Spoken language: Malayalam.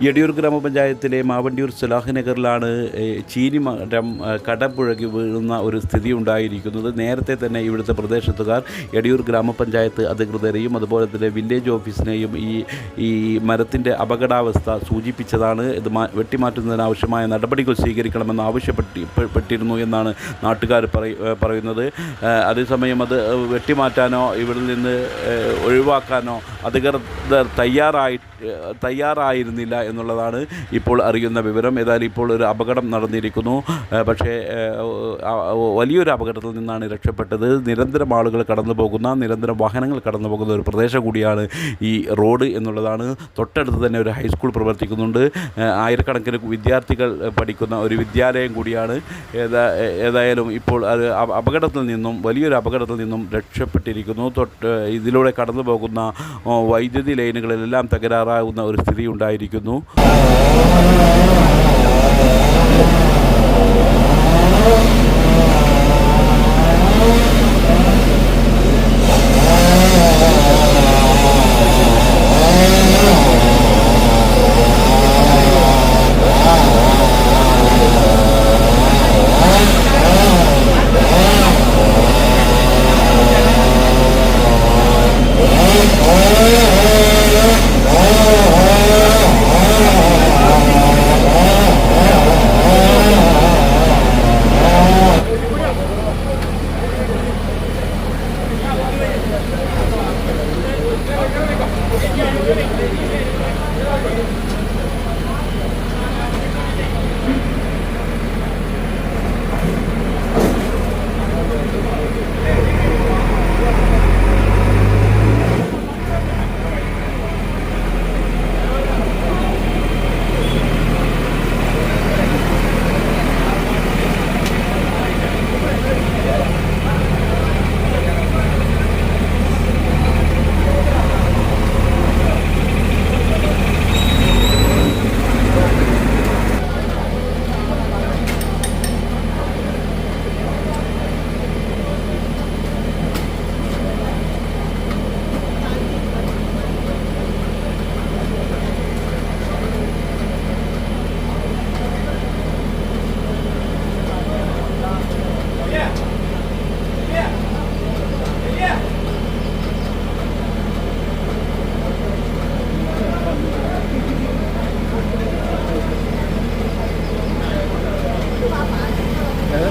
എടിയൂർ ഗ്രാമപഞ്ചായത്തിലെ മാവണ്ടിയൂർ സലാഹ് നഗറിലാണ് ഏഹ്, ചീനി മരം കടപുഴകി വീഴുന്ന ഒരു സ്ഥിതി ഉണ്ടായിരിക്കുന്നത്. നേരത്തെ തന്നെ ഇവിടുത്തെ പ്രദേശത്തുകാർ എടിയൂർ ഗ്രാമപഞ്ചായത്ത് അധികൃതരെയും അതുപോലെ തന്നെ വില്ലേജ് ഓഫീസിനെയും ഈ ഈ മരത്തിന്റെ അപകടാവസ്ഥ സൂചിപ്പിച്ചതാണ്. ഇത് മാ വെട്ടിമാറ്റുന്നതിന് ആവശ്യമായ നടപടികൾ സ്വീകരിക്കണമെന്ന് ആവശ്യപ്പെട്ടി എന്നാണ് നാട്ടുകാർ പറയ പറയുന്നത്. അതേസമയം അത് വെട്ടിമാറ്റാനോ ഇവിടെ നിന്ന് ഒഴിവാക്കാനോ അധികൃതർ തയ്യാറായി തയ്യാറായിരുന്നില്ല എന്നുള്ളതാണ് ഇപ്പോൾ അറിയുന്ന വിവരം. ഏതായാലും ഇപ്പോൾ ഒരു അപകടം നടന്നിരിക്കുന്നു. പക്ഷേ വലിയൊരു അപകടത്തിൽ നിന്നാണ് രക്ഷപ്പെട്ടത്. നിരന്തരം ആളുകൾ കടന്നു പോകുന്ന നിരന്തരം വാഹനങ്ങൾ കടന്നു പോകുന്ന ഒരു പ്രദേശം കൂടിയാണ് ഈ റോഡ് എന്നുള്ളതാണ്. തൊട്ടടുത്ത് തന്നെ ഒരു ഹൈസ്കൂൾ പ്രവർത്തിക്കുന്നുണ്ട്. ആയിരക്കണക്കിന് വിദ്യാർത്ഥികൾ പഠിക്കുന്ന ഒരു വിദ്യാലയം കൂടിയാണ്. ഏതാ ഏതായാലും ഇപ്പോൾ അത് അപകടത്തിൽ നിന്നും വലിയൊരു അപകടത്തിൽ നിന്നും രക്ഷപ്പെട്ടിരിക്കുന്നു. തൊട്ട് ഇതിലൂടെ കടന്നു പോകുന്ന വൈദ്യുതി ലൈനുകളിലെല്ലാം തകരാറാകുന്ന ഒരു സ്ഥിതി ഉണ്ടായിരിക്കുന്നു. Renault. よろしくお願いします。